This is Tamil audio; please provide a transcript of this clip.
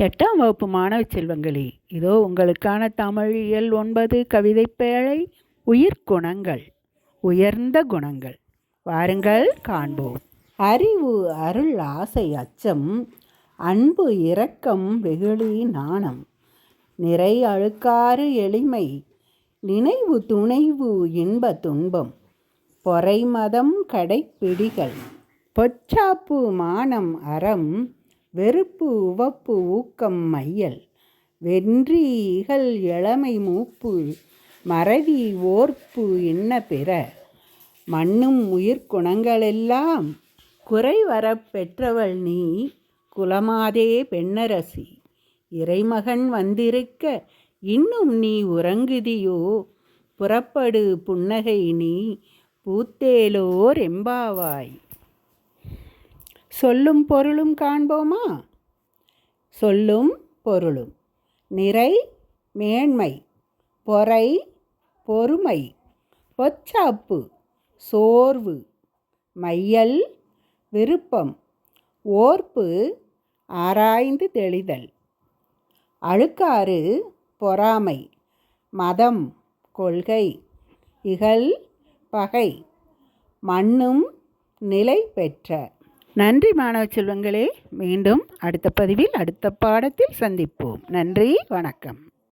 எட்டாம் வகுப்பு மாணவ செல்வங்களே இதோ உங்களுக்கான தமிழியல் ஒன்பது கவிதை பேழை உயிர்குணங்கள் உயர்ந்த குணங்கள். வாருங்கள் காண்போம். அறிவு அருள் ஆசை அச்சம் அன்பு இரக்கம் வெகுளி நாணம். நிறை அழுக்காறு எளிமை நினைவு துணைவு இன்ப துன்பம். பொறை மதம் கடைப்பிடிகள். பொச்சாப்பு மானம் அறம் வெறுப்பு உவப்பு ஊக்கம் மையல். வென்றி இகல் இளமை மூப்பு. மறவி ஓர்ப்பு என்ன பிற. மண்ணும் உயிர்குணங்களெல்லாம் குறைவரப் பெற்றவள் நீ குலமாதே பெண்ணரசி. இறைமகன் வந்திருக்க இன்னும் நீ உறங்குதியோ? புறப்படு புன்னகை நீ பூத்தேலோர் எம்பாவாய். சொல்லும் பொருளும் காண்போமா? சொல்லும் பொருளும். நிறை மேன்மை. பொறை பொறுமை. பொச்சாப்பு சோர்வு. மையல் விருப்பம். ஓர்ப்பு ஆராய்ந்து தெளிதல். அழுக்காறு பொறாமை. மதம் கொள்கை. இகல் பகை. மண்ணும் நிலை பெற்ற. நன்றி மாணவ செல்வங்களே. மீண்டும் அடுத்த பதிவில் அடுத்த பாடத்தில் சந்திப்போம். நன்றி வணக்கம்.